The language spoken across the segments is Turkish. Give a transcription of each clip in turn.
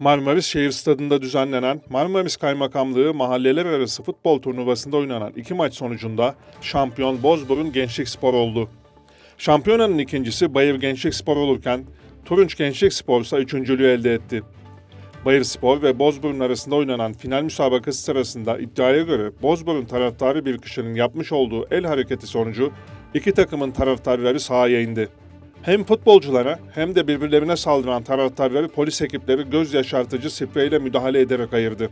Marmaris Şehir Stadı'nda düzenlenen Marmaris Kaymakamlığı mahalleler arası futbol turnuvasında oynanan iki maç sonucunda şampiyon Bozburun Gençlik Spor oldu. Şampiyonanın ikincisi Bayır Gençlik Spor olurken Turunç Gençlik Spor ise üçüncülüğü elde etti. Bayır Spor ve Bozburun arasında oynanan final müsabakası sırasında iddiaya göre Bozburun taraftarı bir kişinin yapmış olduğu el hareketi sonucu iki takımın taraftarları sahaya indi. Hem futbolculara hem de birbirlerine saldıran taraftarları polis ekipleri göz yaşartıcı spreyle müdahale ederek ayırdı.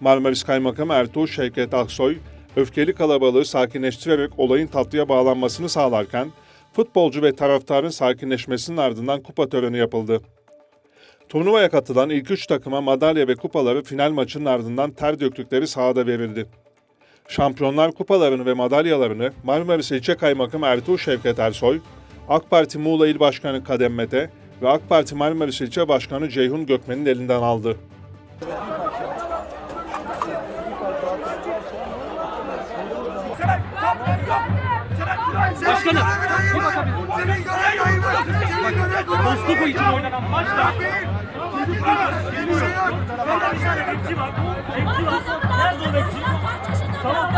Marmaris Kaymakamı Ertuğrul Şevket Aksoy, öfkeli kalabalığı sakinleştirerek olayın tatlıya bağlanmasını sağlarken, futbolcu ve taraftarın sakinleşmesinin ardından kupa töreni yapıldı. Turnuvaya katılan ilk üç takıma madalya ve kupaları final maçının ardından ter döktükleri sahada verildi. Şampiyonlar kupalarını ve madalyalarını Marmaris İlçe Kaymakamı Ertuğrul Şevket Ersoy, AK Parti Muğla İl Başkanı Kadem Mete ve AK Parti Marmaris İlçe Başkanı Ceyhun Gökmen'in elinden aldı. Başkanım, bir bakabilir Dostluk için oynanan maçta. Nerede o bekçi?